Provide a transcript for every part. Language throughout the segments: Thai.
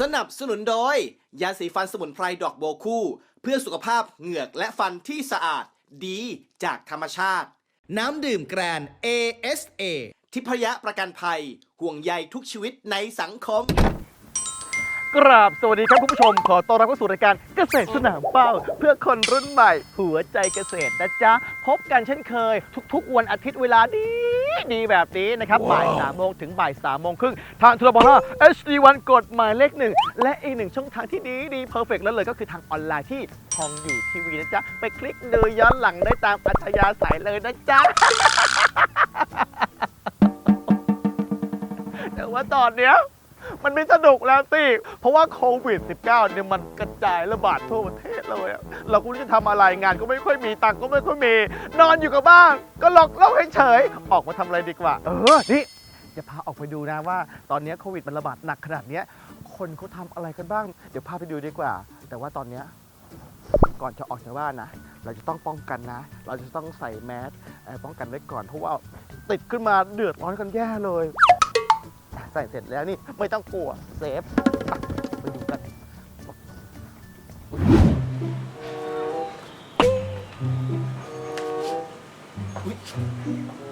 สนับสนุนโดย ยาสีฟันสมุนไพรดอกโบคู่ เพื่อสุขภาพเหงือกและฟันที่สะอาดดีจากธรรมชาติ น้ำดื่มแกรน ASA ทิพยประกันภัย ห่วงใยทุกชีวิตในสังคม กราบสวัสดีครับคุณผู้ชม ขอต้อนรับเข้าสู่รายการเกษตรสนามเป้า เพื่อคนรุ่นใหม่ หัวใจเกษตรนะจ๊ะ พบกันเช่นเคย ทุกๆ วันอาทิตย์เวลาดี ดีแบบนี้นะครับบ่ายสามโมงถึงบ่ายสามโมงครึ่งทางทรบห้า HD1 กฎหมายเลขหนึ่งและอีกหนึ่งช่องทางที่ดีดีเพอร์เฟกแล้วเลยก็คือทางออนไลน์ที่ทองอยู่ทีวีนะจ๊ะ ไปคลิกดูย้อนหลังได้ตามอัธยาศัยเลยนะจ๊ะแต่ว่าตอนเนี้ย มันไม่สนุกแล้วสิเพราะว่าโควิด -19 เนี่ยมันกระจายระบาดทั่วประเทศเลยอะเราก็ไม่รู้จะทำอะไรงานก็ไม่ค่อยมีตังค์ก็ไม่ค่อยมี นอนอยู่กับบ้านก็ล็อกเล่าเฉยออกมาทำอะไรดีกว่า เออนี่จะพาออกไปดูนะว่า ตอนนี้โควิดมันระบาดหนักขนาดเนี้ยคนเขาทำอะไรกันบ้าง เดี๋ยวพาไปดูดีกว่า แต่ว่าตอนเนี้ย ก่อนจะออกจากบ้านนะ เราจะต้องป้องกันนะ เราจะต้องใส่แมสเอ่อป้องกันไว้ก่อน เพราะว่าติดขึ้นมาเดือดร้อนกันแย่เลย ใส่เสร็จแล้วนี่ไม่ต้องกลัวเซฟไปดูกันพี่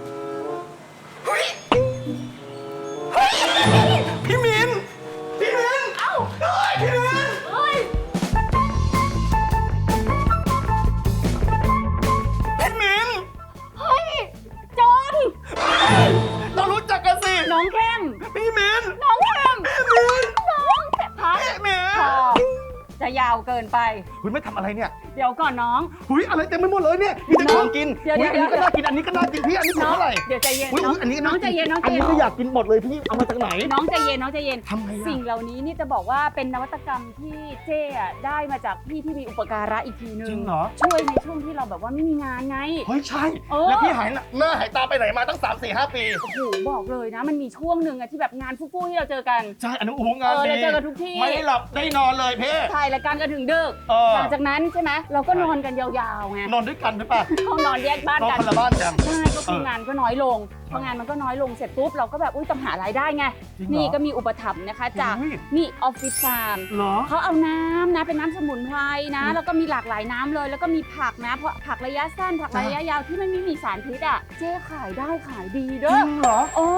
คุณไม่ทำอะไรเนี่ย เดี๋ยวก่อนน้อง หุยอะไรเต็มไปหมดเลยเนี่ย มีแต่ของกินเดี๋ยวอุ๊ยเดี๋อันยวนี้ก็น่ากิน อันนี้ก็น่ากินพี่ อันนี้ถูกน้องเท่าไหร่เดี๋ยวใจเย็นอุ๊ยน้องอุ๊ยอันนี้ก็น้น่าองใจเย็นน้องใจอันเย็นี้นก็อยากกินหมดเลยพี่ เอามาจากไหน น้องใจเย็นน้องใจเย็นทำไงอะ สิ่งเหล่านี้นี่จะบอกว่าเป็นนวัตกรรมที่เจ๊อะได้มาจากพี่ที่มีอุปการะอีกทีนึงจริงเหรอ ช่วยในช่วงที่เราแบบว่าไม่มีงานไง เฮ้ยใช่ เออ แล้วพี่หายหน้าหน้าหายตาไปไหนมาตั้ง 3 4 5 ปี โอ้โหบอกเลยนะ มันมีช่วงหนึ่งอะที่แบบงานฟู่ๆที่เราเจอกัน ใช่ อันนั้นโอ้โหงานเออดีเราเจอกันทุกที่ ไม่ได้หลับได้นอนเลยพี่ถ่ายรายการกันถึงดึกเออหลังจากนั้นใช่ไหมเราก็ใช่นอนกันยาวๆไงนอนด้วยกันหรือเปล่าห้องนอนแยกบ้านนอนกันคนละบ้านกันใช่ก็คือเอองานก็น้อยลงใช่พองานมันก็น้อยลงเสร็จปุ๊บเราก็แบบอุ้ยต้องหารายได้ไงจริงเหรอนี่ก็มีอุปถัมภ์นะคะ จากเฮ้ยนี่ออฟฟิศฟาร์มเหรอเขาเอาน้ำนะเป็นน้ำสมุนไพรนะอืมแล้วก็มีหลากหลายน้ำเลย แล้วก็มีผักนะเพราะผักระยะสั้นผักจ้ะระยะยาวที่มันไม่มีสารพิษอะเจ๊ขายได้ขายดีจเด้ริองเหรอโอ้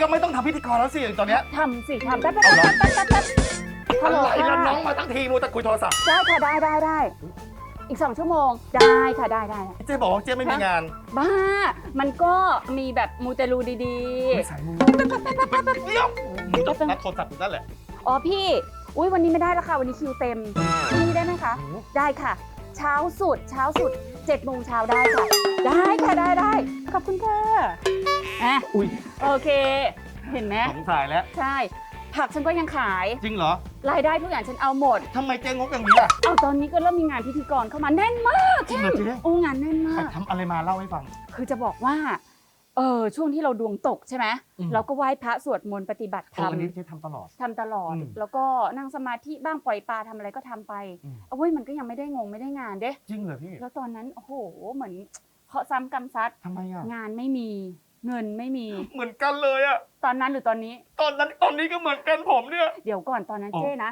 ก็ไม่ต้องทำพิธีกรแล้วสิตอนเนี้ยทำสิทำแป๊บแป๊บเอาเหรอแป๊บแป๊บแป๊บฮัลโหลอะไรค่ะแล้วน้องมาทั้งทีมูแต่คุยโทรศัพท์ ได้ค่ะ ได้ได้ได้ อีกสองชั่วโมง ได้ค่ะได้ได้เจ๊บอกว่าเจ๊ไม่มีงานบ้า มันก็มีแบบมูเตลูดีไม่สายมูเดี๋ยวมึงต้องนัดโทรศัพท์อยู่นั่นแหละ ๆ อ๋อพี่ อุ้ยวันนี้ไม่ได้แล้วค่ะ วันนี้คิวเต็มพี่ได้ไหมคะได้ค่ะ เช้าสุดเช้าสุด7จ็ดโมงเช้าได้ค่ะ ได้ค่ะได้ได้ขอบคุณค่ะอะอุ้ยโอเค เห็นไหม สงสัยแล้ว ใช่ ผักฉันก็ยังขาย จริงเหรอรายได้ทุกอย่างฉันเอาหมด ทำไมเจ๊งกอย่างนี้อะเอาตอนนี้ก็เริ่มมีงานพิธีกรเข้ามาแน่นมากจริงเหรอเจ๊โอ้งานแน่นมาไปก ทำอะไรมาเล่าให้ฟัง คือจะบอกว่า เออช่วงที่เราดวงตกใช่ไหมอืม เราก็ไหว้พระสวดมนต์ปฏิบัติธรรม อันนี้เจ๊ทำตลอด ทำตลอดอืมแล้วก็นั่งสมาธิบ้างปล่อยปลาทำอะไรก็ทำไปอืม เอาเว้ยมันก็ยังไม่ได้งงไม่ได้งานเด้ จริงเหรอพี่แล้วตอนนั้นโอ้โหเหมือนเคาะซ้ำกำซัดทำไมอะงานไม่มี เงินไม่มี เหมือนกันเลยอะตอนนั้นหรือตอนนี้ ตอนนั้นตอนนี้ก็เหมือนกันผมเนี่ยเดี๋ยวก่อนตอนนั้นอ๋อเจ้นะ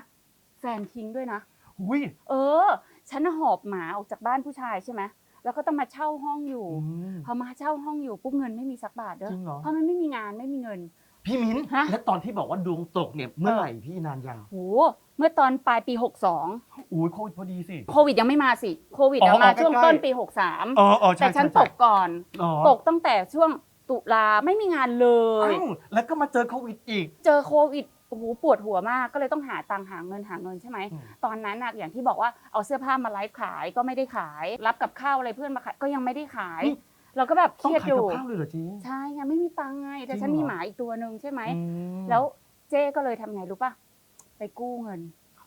แฟนทิ้งด้วยนะ อุ้ยเออ ฉันน่ะหอบหมาออกจากบ้านผู้ชายใช่ไหมแล้วก็ต้องมาเช่าห้องอยู่อืมพอมาเช่าห้องอยู่ปุ๊บเงินไม่มีสักบาทเด้อจริงเหรอเพราะมันไม่มีงานไม่มีเงิน พี่มิ้นฮะแล้วตอนที่บอกว่าดวงตกเนี่ยเมื่อไหร่พี่นานยังโหเมื่อตอนปลายปี 62อุ้ยโควิดพอดีสิโควิดยังไม่มาสิโควิดอ๋ออะมาใกล้ๆช่วงต้นปีเออเออ63ใช่แต่ฉันใช่ตกก่อนอ๋อตกตั้งแต่ช่วง ตุลาไม่มีงานเลย อ้าวแล้วก็มาเจอโควิดอีก เจอโควิดโอ้โหปวดหัวมากก็เลยต้องหาตังค์หาเงินหาเงินใช่ไหม อืม ตอนนั้นน่ะอย่างที่บอกว่าเอาเสื้อผ้ามาไลฟ์ขายก็ไม่ได้ขาย รับกับข้าวอะไรเพื่อนมาขายก็ยังไม่ได้ขาย เราก็แบบเคต้องรียดขายอยู่ กับข้าวเลยเหรอเจ๊ใช่ไงไม่มีตังค์ไงแต่จริงฉันมีเหรอหมาอีกตัวหนึ่งใช่ไหม อืมแล้วเจ๊ก็เลยทำไงรู้ป่ะ ไปกู้เงิน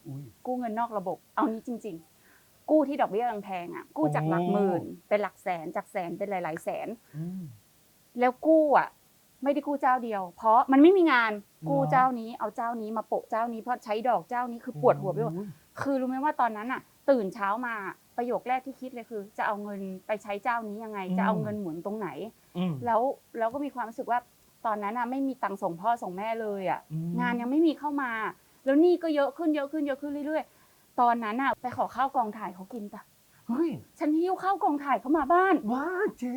อุ๊ย กู้เงินนอกระบบ เอานี้จริง ๆ กู้ที่ดอกเบี้ยแพงๆอะกู้จากหลักหมื่นเป็นหลักแสนจากแสนเป็นหลาย ๆ แสน อืม แล้วกู้อะ ไม่ได้กู้เจ้าเดียว เพราะมันไม่มีงานกู้เหรอเจ้านี้เอาเจ้านี้มาโปะเจ้านี้เพราะใช้ดอกเจ้านี้คือปวดหัวไปหมดโอ้ยคือรู้ไหมว่าตอนนั้นอะ ตื่นเช้ามาประโยคแรกที่คิดเลยคือ จะเอาเงินไปใช้เจ้านี้ยังไง จะเอาเงินหมุนตรงไหนอืมแล้วแล้วก็มีความรู้สึกว่าตอนนั้นอะไม่มีตังค์ส่งพ่อส่งแม่เลยอะอืมงานยังไม่มีเข้ามา แล้วหนี่ก็เยอะขึ้นเยอะขึ้นเยอะขึ้นเรื่อยๆ ตอนนั้นอะไปขอข้าวกองถ่ายเขากินปะเฮ้ยฉันหิ้วข้าวกองถ่ายเขามาบ้านว้าเจ๊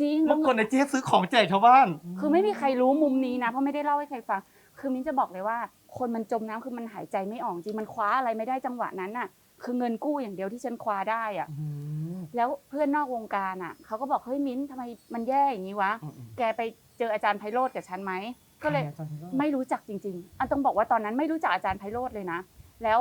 จริง เมื่อแล้วก่อนในยเจ๊ซื้อของแจกชาวบ้าน คือไม่มีใครรู้มุมนี้นะ เพราะไม่ได้เล่าให้ใครฟัง คือมิ้นจะบอกเลยว่า คนมันจมน้ำคือมันหายใจไม่ออกจริง มันคว้าอะไรไม่ได้จังหวะนั้นน่ะ คือเงินกู้อย่างเดียวที่ฉันคว้าได้อะอืมแล้วเพื่อนนอกวงการอะเขาก็บอกเฮ้ยมิ้นทำไมมันแย่อย่างนี้วะอืมอืมแกไปเจออาจารย์ไพโรธกับฉันไหม ก็เลยใครอาจารย์พิโรจน์ไม่รู้จักจริงๆอันต้องบอกว่าตอนนั้นไม่รู้จักอาจารย์ไพโรธเลยนะ แล้ว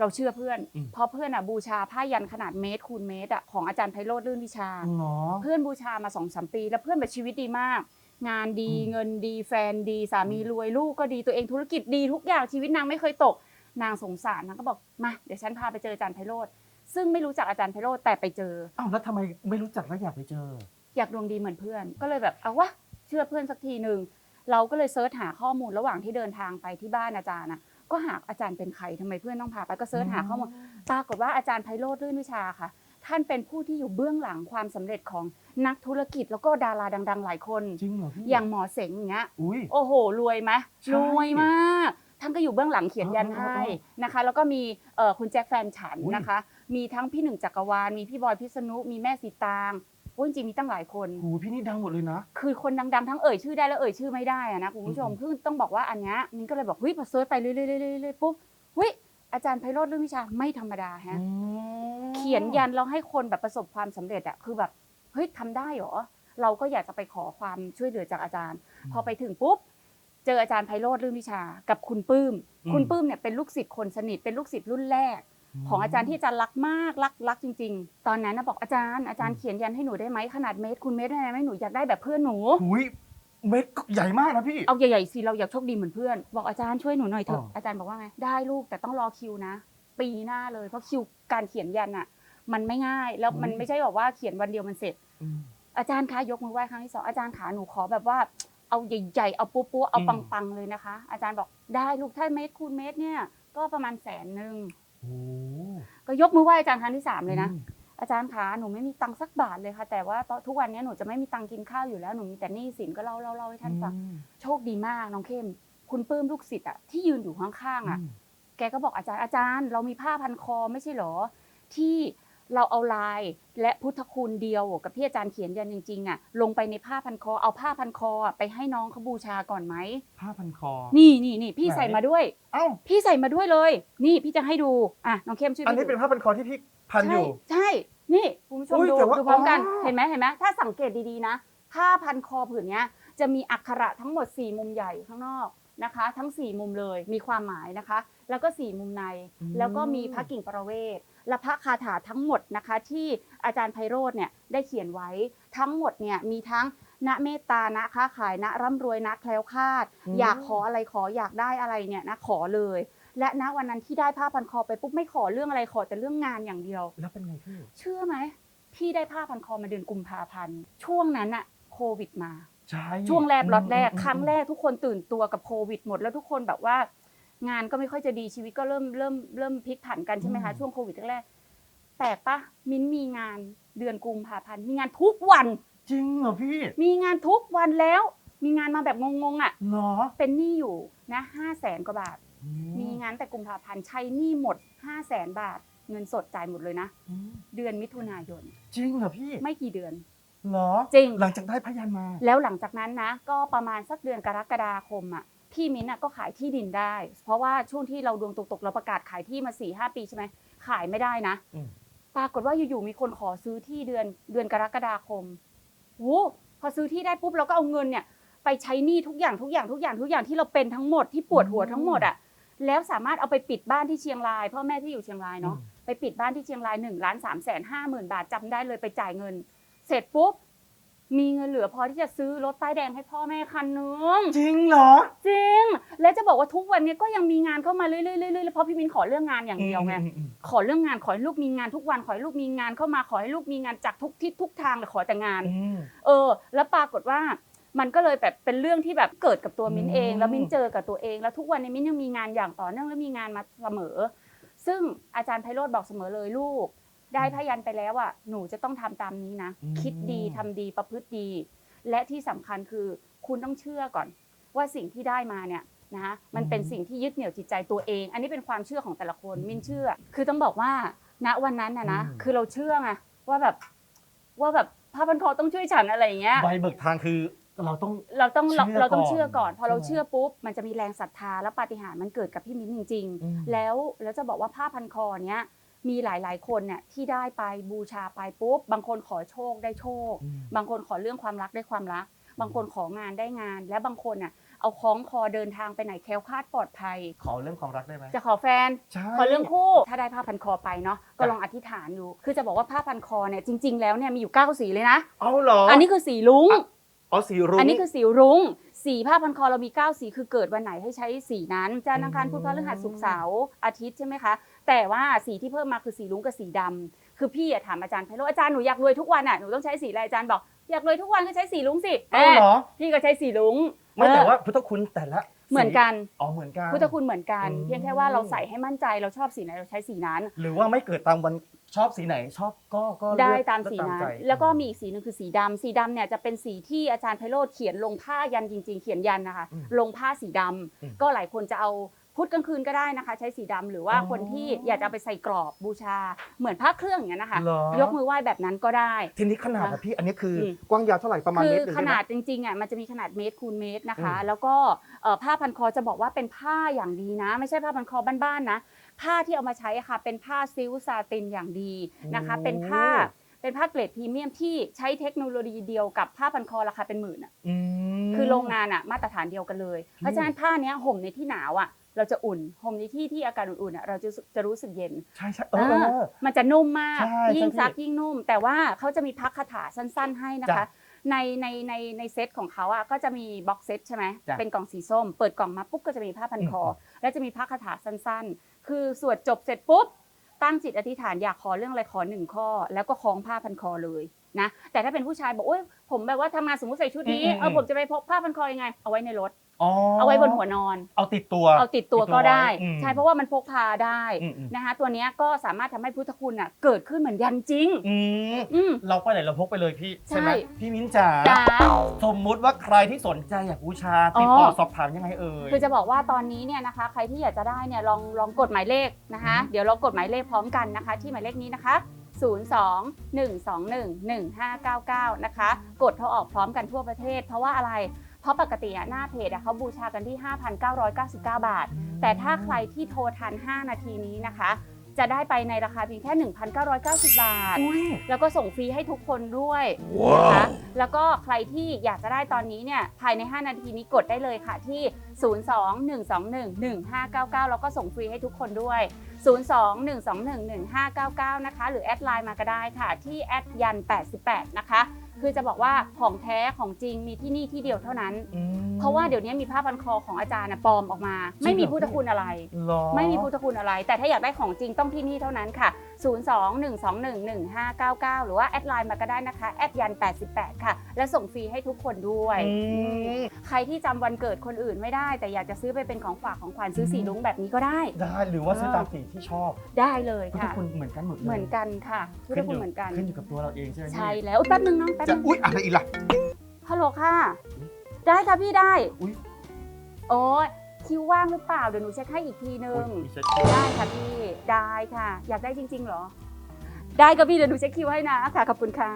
เราเชื่อเพื่อนเพราะเพื่อนอะบูชาผ้ายันขนาดเมตรคูณเมตรอะของอาจารย์ไพโรธลื่นวิชา เหรอ เพื่อนบูชามาสองสามปี แล้วเพื่อนแบบชีวิตดีมาก งานดีอืม เงินดีแฟนดีสามีรวยลูกก็ดีตัวเองธุรกิจดีทุกอย่างชีวิตนางไม่เคยตก นางสงสารนางก็บอกมาเดี๋ยวฉันพาไปเจออาจารย์ไพโรธซึ่งไม่รู้จักอาจารย์ไพโรธแต่ไปเจอ อ้าวแล้วทำไมไม่รู้จักแล้วอยากไปเจอ อยากดวงดีเหมือนเพื่อน ก็เลยแบบเอาวะเชื่อเพื่อนสักทีหนึ่งเราก็เลยเซิร์ชหาข้อมูลระหว่างที่เดินทางไปที่บ้านอาจารย์นะ ก็หาอาจารย์เป็นใครทำไมเพื่อนต้องพาไปก็เซิร์ชหาข้อมูลปรากฏว่าอาจารย์ไพโรธรื่นวิชาค่ะ ท่านเป็นผู้ที่อยู่เบื้องหลังความสำเร็จของนักธุรกิจแล้วก็ดาราดัง ๆ หลายคน จริงเหรอพี่อย่างหมอเสงอย่างเงี้ยอุ้ย โอ้โห รวยไหมใช่รวยมาก ท่านก็อยู่เบื้องหลังเขียนยันอ๋อให้อ๋อนะคะ แล้วก็มีเอ่อคุณแจ็คแฟนฉันอุ๊ย นะคะ มีทั้งพี่หนึ่งจักรวาล มีพี่บอยพิษณุมีแม่สีตาง โอ้ยจริงๆมีตั้งหลายคนโอ้โหพี่นี่ดังหมดเลยนะ คือคนดังๆทั้งเอ่ยชื่อได้และเอ่ยชื่อไม่ได้อะนะคุณผู้ชมอืม คือต้องบอกว่าอันเนี้ยมินก็เลยบอกเฮ้ยพอเซิร์ชไปเรื่อยๆเรื่อยๆปุ๊บเฮ้ยอาจารย์ไพโรธเรื่องวิชาไม่ธรรมดาฮะ อืมเขียนยันแล้วให้คนแบบประสบความสำเร็จอะคือแบบเฮ้ยทำได้เหรอเราก็อยากจะไปขอความช่วยเหลือจากอาจารย์ พอไปถึงปุ๊บเจออาจารย์ไพโรธเรื่องวิชา กับคุณปื้ม อืม คุณปื้มเนี่ยเป็นลูกศิษย์คนสนิทเป็นลูกศิษย์รุ่นแรก ของอาจารย์ที่อาจารย์รักมากรักรักจริง ๆ ตอนนั้นนะบอกอาจารย์อาจารย์เขียนยันให้หนูได้ไหมขนาดเมตรคุณเมตรได้ไหมหนูอยากได้แบบเพื่อนหนูอุ้ยเม็ดก็ใหญ่มากนะพี่ เอาใหญ่ๆสิเราอยากโชคดีเหมือนเพื่อน บอกอาจารย์ช่วยหนูหน่อยเถอะอ๋ออ อาจารย์บอกว่าไงได้ลูกแต่ต้องรอคิวนะ ปีหน้าเลยเพราะคิวการเขียนยันอะมันไม่ง่ายแล้วมันไม่ใช่แบบว่าเขียนวันเดียวมันเสร็จอืมอาจารย์คะยกมือไหว้ครั้งที่สองอาจารย์ขาหนูขอแบบว่า เอาใหญ่ๆเอาปุ๊บๆเอาอืม ปังๆเลยนะคะ อาจารย์บอกได้ลูกถ้าเมตรคูณเมตรเนี่ยก็ประมาณแสนหนึ่งโอ้ ก็ยกมือไหว้อาจารย์ครั้งที่สามเลยนะอืมอาจารย์คะหนูไม่มีตังค์สักบาทเลยค่ะ แต่ว่าตอนทุกวันนี้หนูจะไม่มีตังค์กินข้าวอยู่แล้วหนูมีแต่หนี้สินก็เล่าเล่าเล่าให้ท่านฟังอืมโชคดีมากน้องเข้ม คุณปลื้มลูกศิษย์อะที่ยืนอยู่ข้างๆอะอืมแกก็บอกอาจารย์อาจารย์ เรามีผ้าพันคอไม่ใช่เหรอที่ เราเอาลายและพุทธคุณเดียวกับที่อาจารย์เขียนยันจริงๆอะลงไปในผ้าพันคอเอาผ้าพันคออะไปให้น้องเขาบูชาก่อนไหมผ้าพันคอ นี่นี่นี่พี่ไหนใส่มาด้วย เอ้า พี่ใส่มาด้วยเลย นี่พี่จะให้ดูอะน้องเข้มช่วยอันนี้พี่เป็นดูผ้าพันคอที่พี่พันอยู่ใช่ใช่ นี่คุณผู้ชมอุ๊ยดูแต่ว่าดูพร้อมกันอ๋อ เห็นไหมเห็นไหมถ้าสังเกตดีๆนะผ้าพันคอผืนเนี้ยจะมีอักขระทั้งหมด 4 มุมใหญ่ข้างนอกนะคะ ทั้ง 4 มุมเลยมีความหมายนะคะ แล้วก็ 4 มุมใน แล้วก็มีพระกิ่งประเวศ และพระคาถาทั้งหมดนะคะ ที่อาจารย์ไพโรธเนี่ยได้เขียนไว้ทั้งหมดเนี่ยมีทั้งณเมตตาณค้าขายณร่ำรวยณแคล้วคลาดอืมอยากขออะไรขออยากได้อะไรเนี่ยนะขอเลย และณวันนั้นที่ได้ผ้าพันคอไปปุ๊บไม่ขอเรื่องอะไรขอแต่เรื่องงานอย่างเดียว แล้วเป็นไงพี่เชื่อไหมพี่ได้ผ้าพันคอมาเดือนกุมภาพันธ์ช่วงนั้นอะโควิดมา ใช่ช่วงแรกล็อตแรกอืมครั้งแรกทุกคนตื่นตัวกับโควิดหมดแล้วทุกคนแบบว่า งานก็ไม่ค่อยจะดีชีวิตก็เริ่มเริ่มเริ่มพลิกผันกันใช่ไหมคะช่วงโควิดแรกๆแปลกปะมิ้นมีงานเดือนกุมภาพันธ์มีงานทุกวัน จริงเหรอพี่มีงานทุกวันแล้ว มีงานมาแบบงงๆอะเหรอเป็นหนี้อยู่นะห้าแสนกว่าบาท อืมีงานแต่กุมภาพันธ์ใช้หนี้หมดห้าแสนบาท เงินสดจ่ายหมดเลยนะ อืมเดือนมิถุนายน จริงเหรอพี่ไม่กี่เดือน เหรอจริง หลังจากได้พยานมา แล้วหลังจากนั้นนะ ก็ประมาณสักเดือนกรกฎาคมอะ พี่มิ้นท์อะก็ขายที่ดินได้ เพราะว่าช่วงที่เราดวงตกๆเราประกาศขายที่มา4ี่หปีใช่ไหมขายไม่ได้นะอืม ปรากฏว่าอยู่ๆมีคนขอซื้อที่เดือนเดือนกรกฎาคมโอ้พอซื้อที่ได้ปุ๊บเราก็เอาเงินเนี่ย ไปใช้หนี้ทุกอย่างทุกอย่างทุกอย่างทุกอย่างที่เราเป็นทั้งหมดที่ปวดหัวทั้งหมดอะแล้วสามารถเอาไปปิดบ้านที่เชียงรายพ่อแม่ที่อยู่เชียงรายเนาะ ไปปิดบ้านที่เชียงราย1นึ่งล้านสามแสนห้าหมื่นบาทจำได้เลยไปจ่ายเงิน เสร็จปุ๊บ มีเงินเหลือพอที่จะซื้อรถป้ายแดงให้พ่อแม่คันนึงจริงเหรอจริง และจะบอกว่าทุกวันนี้ก็ยังมีงานเข้ามาเรื่อยๆเรื่อยๆเพราะพี่มินขอเรื่องงานอย่างเดียวไงอืมอืมขอเรื่องงานขอให้ลูกมีงานทุกวันขอให้ลูกมีงานเข้ามาขอให้ลูกมีงานจากทุกทิศทุกทางเลยขอแต่งานอืมเออ แล้วปรากฏว่ามันก็เลยแบบเป็นเรื่องที่แบบเกิดกับตัวมิ้นเองอืมแล้วมิ้นเจอกับตัวเอง แล้วทุกวันนี้มิ้นยังมีงานอย่างต่อเนื่องและมีงานมาเสมอ ซึ่งอาจารย์ไพโรธบอกเสมอเลยลูก ได้พยันไปแล้วอะหนูจะต้องทำตามนี้นะคิดดีทำดีประพฤติดี และที่สำคัญคือคุณต้องเชื่อก่อน ว่าสิ่งที่ได้มาเนี่ยนะคะมันเป็นสิ่งที่ยึดเหนี่ยวจิตใจตัวเอง อันนี้เป็นความเชื่อของแต่ละคนมิ้นเชื่อ คือต้องบอกว่าณวันนั้นนะนะคือเราเชื่อไงว่าแบบว่าแบบผ้าพันคอต้องช่วยฉันอะไรอย่างเงี้ยใบเบิกทางคือเราต้องเราต้องเราเชื่อเราต้องก่อนเชื่อก่อน พอเราใช่ไหมเชื่อปุ๊บมันจะมีแรงศรัทธาและปาฏิหาริย์มันเกิดกับพี่มิ้นจริงอืมๆแล้วแล้วจะบอกว่าผ้าพันคอเนี้ย มีหลายๆ คนเนี่ยที่ได้ไปบูชาไปปุ๊บบางคนขอโชคได้โชคอืมบางคนขอเรื่องความรักได้ความรัก บางคนของานได้งาน และบางคนน่ะเอาคล้องคอเดินทางไปไหนแคล้วคลาดปลอดภัย ขอเรื่องความรักได้ไหมจะขอแฟน ใช่ ขอเรื่องคู่ถ้าได้ผ้าพันคอไปเนาะก็จ้ะลองอธิษฐานดูคือจะบอกว่าผ้าพันคอเนี่ยจริง ๆ แล้วเนี่ยมีอยู่เก้าสีเลยนะ เอาเหรออัอันนี้คือสีรุ้งอ๋อสีรุ้งอันนี้คือสีรุ้ง สีผ้าพันคอเรามี 9 สีคือเกิดวันไหนให้ใช้สีนั้นจันทร์อังคารอืมพุธพฤหัสศุกร์เสาร์อาทิตย์ใช่ไหมคะ แต่ว่าสีที่เพิ่มมาคือสีรุ้งกับสีดำคือพี่อะถามอาจารย์ไพโรจน์อาจารย์หนูอยากรวยทุกวันอะหนูต้องใช้สีอะไรอาจารย์บอกอยากรวยทุกวันก็ใช้สีรุ้งสิเอาเหรอ พี่ก็ใช้สีรุ้งไม่แต่เออว่าพุทธคุณแต่ละ เหมือนกันอ๋อเหมือนกันพุทธคุณเหมือนกันอืมเพียงแค่ว่าเราใส่ให้มั่นใจเราชอบสีไหนเราใช้สีนั้น หรือว่าไม่เกิดตามวันชอบสีไหนชอบก็ก็เลือกได้ตามสีเลือกนั้นใจแล้วก็มีอีกสีหนึ่งคือสีดำสีดำเนี่ยจะเป็นสีที่อาจารย์ไพโรธเขียนลงผ้ายันจริง ๆ เขียนยันนะคะอืมลงผ้าสีดำอืมก็หลายคนจะเอาพุธกลางคืนก็ได้นะคะ ใช้สีดำหรือว่าอ๋อคนที่อยากจะเอาไปใส่กรอบบูชา เหมือนผ้าเครื่องอย่างนั้นนะคะเหรอยกมือไหว้แบบนั้นก็ได้ ทีนี้ขนาดนะพี่อันนี้คืออมกว้างยาวเท่าไหร่ประมาณคืเมอตรหนึ่งขได้ไหมนาดจริงๆอะมันจะมีขนาดเมตรคูณเมตรนะคะอืมแล้วก็เอ่อผ้าพันคอจะบอกว่าเป็นผ้าอย่างดีนะ ไม่ใช่ผ้าพันคอบ้านๆนะ ผ้าที่เอามาใช้อะค่ะ เป็นผ้าซิลค์ซาตินอย่างดีนะคะโอ้เป็นผ้าเป็นผ้าเกรดพรีเมียมที่ใช้เทคโนโลยีเดียวกับผ้าพันคอราคาเป็นหมื่นอะอืมคือโรงงานอะมาตรฐานเดียวกันเลย เพราะฉะนั้นผ้าเนี้ยห่มในที่หนาวอะเราจะอุ่นห่มในที่ที่อากาศอุ่นๆอะเราจะจะรู้สึกเย็นใช่ใช่เออเอออ่ามันจะนุ่มมากใช่ยิ่งใช่พี่ซักยิ่งนุ่ม แต่ว่าเขาจะมีพักคาถาสั้น ๆ ให้นะคะจ้ะ ในในในในเซตของเขาอะก็จะมีบ็อกเซตใช่ไหมจ้ะ เป็นกล่องสีส้ม เปิดกล่องมาปุ๊บก็จะมีผ้าพันคออมและจะมีพักคาถาสั้นๆ คือสวดจบเสร็จปุ๊บ ตั้งจิตอธิษฐานอยากขอเรื่องอะไรขอหนึ่งข้อ แล้วก็คล้องผ้าพันคอเลยนะแต่ถ้าเป็นผู้ชายบอกโอ้ยผมแบบว่าทำงานสมมติใส่ชุดนี้อืมอืม เออผมจะไปพกผ้าพันคอยังไง เอาไว้ในรถอ๋อ เอาไว้บนหัวนอน เอาติดตัว เอาติดตัวก็ได้อืมใช่เพราะว่ามันพกพาได้อืมอืมนะคะตัวเนี้ยก็สามารถทำให้พุทธคุณอะเกิดขึ้นเหมือนยันจริงอืมอืมเราไปไหนเราพกไปเลยพี่ใช่ใช่ไหมพี่มิ้นจ๋าจ้าสมมุติว่าใครที่สนใจอยากบูชาติดต่อออสอบถามยังไงเอ่ยคือจะบอกว่าตอนนี้เนี่ยนะคะ ใครที่อยากจะได้เนี่ยลองลองกดหมายเลขนะคะอืมเดี๋ยวเรากดหมายเลขพร้อมกันนะคะ ที่หมายเลขนี้นะคะ02 121 1599 นะคะ กดโทรออกพร้อมกันทั่วประเทศ เพราะว่าอะไรเพ ราะปกติอะหน้าเพจอะเขาบูชากันที่ 5,999 บาท แต่ถ้าใครที่โทรทัน 5 นาทีนี้นะคะ จะได้ไปในราคาเพียงแค่ 1,990 บาทอุ้ยแล้วก็ส่งฟรีให้ทุกคนด้วยนะคะแล้วก็ใครที่อยากจะได้ตอนนี้เนี่ยภายใน 5 นาทีนี้กดได้เลยค่ะที่ 02-121-1599 แล้วก็ส่งฟรีให้ทุกคนด้วย 02-121-1599 นะคะ หรือแอดไลน์มาก็ได้ค่ะที่แอดยัน88 นะคะ คือจะบอกว่าของแท้ของจริงมีที่นี่ที่เดียวเท่านั้น อืม เพราะว่าเดี๋ยวนี้มีผ้าพันคอของอาจารย์นะปลอมออกมาไม่มีพุทธคุณอะไร หรอ ไม่มีพุทธคุณอะไร แต่ถ้าอยากได้ของจริงต้องที่นี่เท่านั้นค่ะ 02-121-1599 หรือว่าแอดไลน์มาก็ได้นะคะแอดยัน 88 ค่ะ และส่งฟรีให้ทุกคนด้วยอืมใครที่จำวันเกิดคนอื่นไม่ได้ แต่อยากจะซื้อไปเป็นของฝากของขวัญซื้อสีลุงแบบนี้ก็ได้ ได้หรือว่าซื้อตามสีที่ชอบได้เลยพุทธค่ะ คุณเหมือนกันหมดเลยเหมือนกันค่ะพุทธขึ้นคุอณยู่เหมือนกัน ขึ้นอยู่กับตัวเราเองใช่ไหมพี่ใช่แล้วอุ๊ยแป๊บนึงน้องแป๊บจะนึง อุ๊ยอะไรอีกล่ะ ฮัลโหลค่ะ ได้ค่ะพี่ได้อุ๊ย โอ้ย คิวว่างหรือเปล่า เดี๋ยวหนูเช็คให้อีกทีนึอุ๊งยมีเช็คคิวได้ค่ะพี่ ได้ค่ะ อยากได้จริง ๆ เหรอ ได้ค่ะพี่เดี๋ยวหนูเช็คคิวให้นะค่ะขอบคุณค่ะ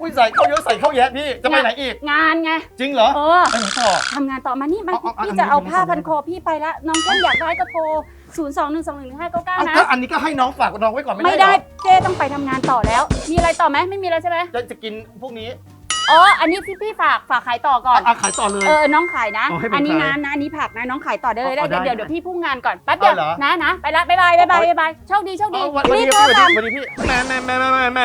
อุ้ยใส่เข้าเยอะใส่เข้าแยะพี่ จะไปไหนอีก งานไง จริงเหรอเออไปไหนต่อ ทำงานต่อมานี่มาเอาเอาพี่อันนี้จะเอาอันนี้ผ้าก่อนพันคอพี่ไปละน้องเพื่อนอยากได้ก็โทร0 2 1 2 1 1 5 9 9เอานะก็อันนี้ก็ให้น้องฝากน้องไว้ก่อนไม่ไม่ได้เหรได้อเจ๊ต้องไปทำงานต่อแล้ว มีอะไรต่อไหมไม่มีอะไรใช่ไหมจะจะกินพวกนี้ อ๋อ อันนี้พี่พี่ฝากฝากขายต่อก่อน อะขายต่อเลย เออ น้องขายนะ เอาให้ผมอันนี้ขายน้ำนะอันนี้ผักนะ น้องขายต่อได้เลยเอาได้เอาเดี๋ยวได้เดี๋ยวพี่พุ่งงานก่อน แป๊บเดียว เอาเหรอ นะนะไปละบ๊ายบายบ๊ายบายเอาบ๊ายบายโชคดีโชคดีเอาวันวันรีนี้บพี่โทรวันตามนี้วันนี้พี่แหมแหมแหมแหมแหม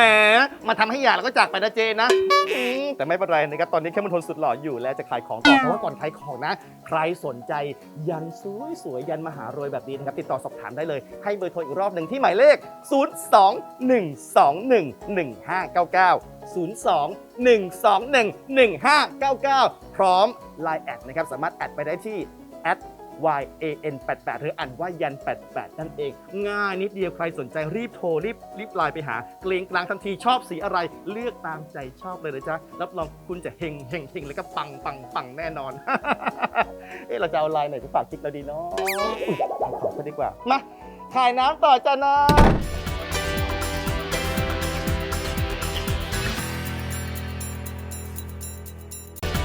มาทำให้หยาแล้วก็จากไปนะเจนะอืมแต่ไม่เป็นไรนะครับ ตอนนี้แค่มันทนสุดหล่ออยู่แล้วจะขายของต่อแต่ว่าก่อนขายของนะ ใครสนใจยันสวยสวยๆยันมหารวยแบบนี้นะครับ ติดต่อสอบถามได้เลย ให้เบอร์โทรอีกรอบหนึ่งที่หมายเลข 02-121-1599 02-121-1599 พร้อม Line แอดนะครับ สามารถแอดไปได้ที่ yan 88 หรืออ่านว่ายัน 88 นั่นเอง ง่ายนิดเดียวใครสนใจรีบโทร รีบรีบไลน์ไปหา เกรงกลางทันทีชอบสีอะไร เลือกตามใจชอบเลยนะจ๊ะ รับรองคุณจะเฮงเฮงเฮงแล้วก็ปังปังปังแน่นอน เอ๊ะเราจะเอาไลน์ไหนไปฝากคลิปเราดีเนาะอุ๊ยเอาของกันดีกว่า มาถ่ายน้ำต่อจ้านะ